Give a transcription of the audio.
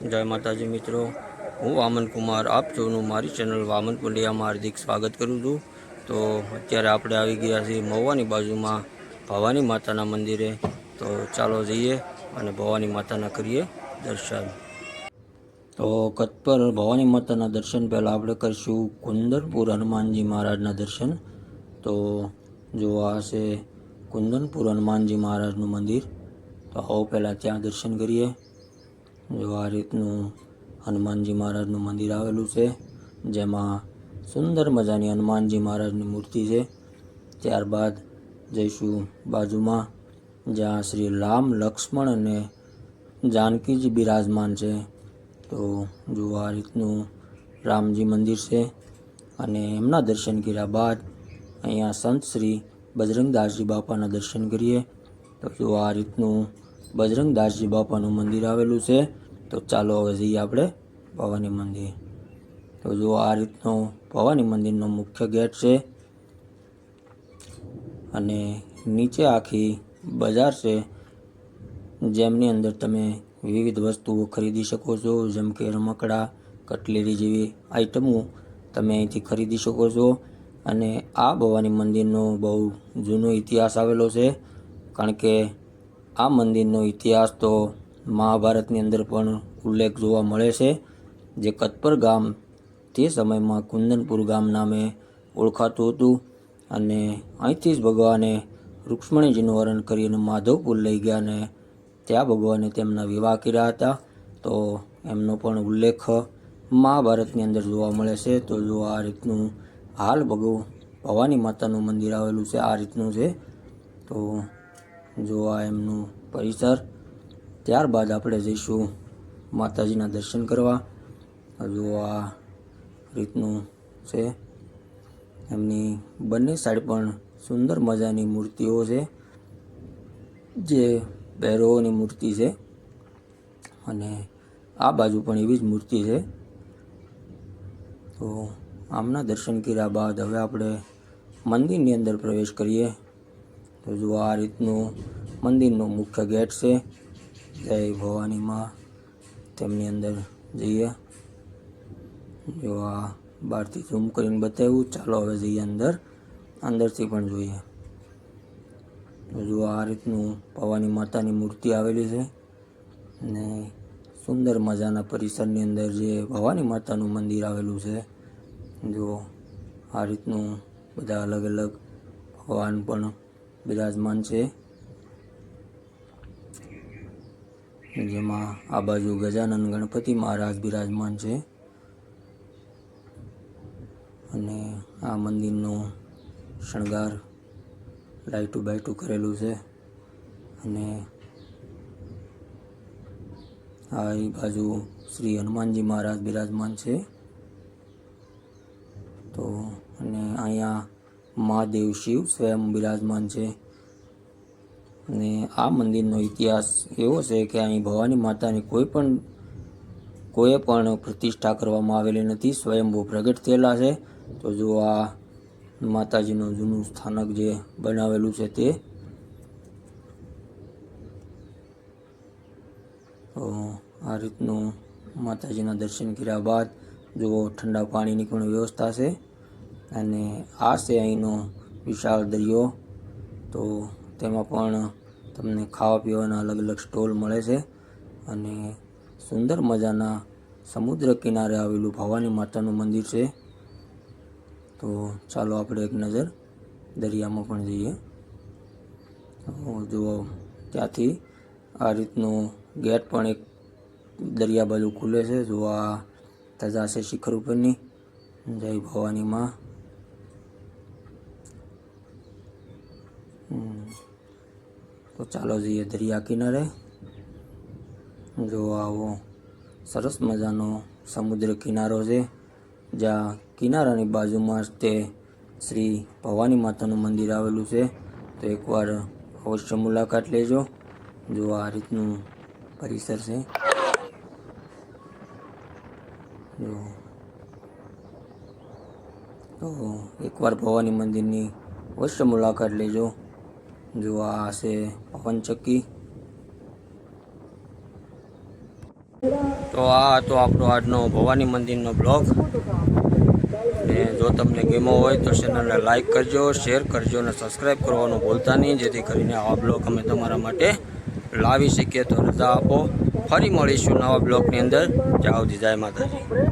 જય માતાજી મિત્રો. હું વામન કુમાર આપ સૌનું મારી ચેનલ વામન પંડ્યામાં હાર્દિક સ્વાગત કરું છું. તો અત્યારે આપણે આવી ગયા છીએ મહુવાની બાજુમાં ભવાની માતાના મંદિરે. તો ચાલો જઈએ અને ભવાની માતાના કરીએ દર્શન. તો કચ્છ પર ભવાની માતાના દર્શન પહેલાં આપણે કરીશું કુંદનપુર હનુમાનજી મહારાજના દર્શન. તો જો આ કુંદનપુર હનુમાનજી મહારાજનું મંદિર, તો હવે પહેલાં ત્યાં દર્શન કરીએ. જો આ રીતનું હનુમાનજી મહારાજનું મંદિર આવેલું છે, જેમાં સુંદર મજાની હનુમાનજી મહારાજની મૂર્તિ છે. ત્યારબાદ જઈશું બાજુમાં, જ્યાં શ્રી રામ લક્ષ્મણ અને જાનકીજી બિરાજમાન છે. તો જો આ રીતનું રામજી મંદિર છે અને એમના દર્શન કર્યા બાદ અહીંયા સંત શ્રી બજરંગદાસજી બાપાના દર્શન કરીએ, તો જો આ રીતનું બજરંગદાસજી બાપાનું મંદિર આવેલું છે. તો ચાલો હવે જઈએ આપણે ભવાની મંદિર. તો જો આ રીતનો ભવાની મંદિરનો મુખ્ય ગેટ છે અને નીચે આખી બજાર છે, જેમની અંદર તમે વિવિધ વસ્તુઓ ખરીદી શકો છો, જેમ કે રમકડા, કટલેરી જેવી આઇટમો તમે અહીંથી ખરીદી શકો છો. અને આ ભવાની મંદિરનો બહુ જૂનો ઇતિહાસ આવેલો છે, કારણ કે આ મંદિરનો ઇતિહાસ તો મહાભારતની અંદર પણ ઉલ્લેખ જોવા મળે છે, જે કતપર ગામ તે સમયમાં કુંદનપુર ગામ નામે ઓળખાતું હતું અને અહીંથી જ ભગવાને રૂક્ષ્મણીજીનું વરણ કરીને માધવપુર લઈ ગયા અને ત્યાં ભગવાને તેમના વિવાહ કર્યા હતા. તો એમનો પણ ઉલ્લેખ મહાભારતની અંદર જોવા મળે છે. તો જો આ રીતનું હાલ ભગવ ભવાની માતાનું મંદિર આવેલું છે, આ રીતનું છે. તો જો આ એમનું પરિસર. ત્યારબાદ આપણે જઈશું માતાજીના દર્શન કરવા. જો આ રીતનું છે. એમની બંને સાઈડ પણ સુંદર મજાની મૂર્તિઓ છે. જે ભૈરવોની મૂર્તિ છે. અને આ બાજુ પણ એવી જ મૂર્તિ છે. તો આમના દર્શન કર્યા બાદ હવે આપણે મંદિરની અંદર પ્રવેશ કરીએ. તો જો આ રીતનું મંદિરનો મુખ્ય ગેટ છે, જય ભવાનીમાં તેમની અંદર જઈએ. જો આ બહારથી ઝૂમ કરીને બતાવ્યું, ચાલો હવે જઈએ અંદર. અંદરથી પણ જોઈએ. તો જો આ રીતનું ભવાની માતાની મૂર્તિ આવેલી છે અને સુંદર મજાના પરિસરની અંદર જે ભવાની માતાનું મંદિર આવેલું છે, જો આ રીતનું બધા અલગ અલગ ભગવાન પણ બિરાજમાન છે. જેમાં આ બાજુ ગજાનંદ ગણપતિ મહારાજ બિરાજમાન છે. અને આ મંદિરનો શણગાર લાઇટું બાઇટું કરેલું છે. અને આ બાજુ શ્રી હનુમાનજી મહારાજ બિરાજમાન છે. તો અને અહીંયા મહાદેવ શિવ સ્વયં બિરાજમાન છે. અને આ મંદિરનો ઇતિહાસ એવો છે કે અહીં ભવાની માતાની કોઈ પણ કોઈ પણ પ્રતિષ્ઠા કરવામાં આવેલી નથી સ્વયંભૂ પ્રગટ થયેલા છે. તો જો આ માતાજીનું જૂનું સ્થાનક જે બનાવેલું છે તે, તો આ રીતનું માતાજીના દર્શન કર્યા બાદ જો ઠંડા પાણીની પણ વ્યવસ્થા છે. અને આ છે અહીંનો વિશાળ દરિયો, તો તેમાં પણ તમને ખાવા પીવાના અલગ અલગ સ્ટોલ મળે છે અને સુંદર મજાના સમુદ્ર કિનારે આવેલું ભવાની માતાનું મંદિર છે. તો ચાલો આપણે એક નજર દરિયામાં પણ જઈએ. જુઓ ત્યાંથી આ રીતનું ગેટ પણ એક દરિયા બાજુ ખુલે છે. જો આ ધજા છે શિખર ઉપરની. જય ભવાનીમાં તો ચાલો જઈએ દરિયા કિનારે. જો આવો સરસ મજાનો સમુદ્ર કિનારો છે, જ્યાં કિનારાની બાજુમાં તે શ્રી ભવાની માતાનું મંદિર આવેલું છે. તો એકવાર અવશ્ય મુલાકાત લેજો. જો આ રીતનું પરિસર છે. જો. તો એકવાર ભવાની મંદિરની અવશ્ય મુલાકાત લેજો. જો આ છે પવનચક્કી. તો આ હતો આપણો આજનો ભવાની મંદિરનો બ્લોગ. ને જો તમને ગેમો હોય તો ચેનલને લાઇક કરજો, શેર કરજો અને સબસ્ક્રાઈબ કરવાનું ભૂલતા નહીં. જેથી કરીને આવા બ્લોગ અમે તમારા માટે લાવી શકીએ. તો રજા આપો. ફરી મળીશું નવા બ્લોગની અંદર. જાઓ જય માતાજી.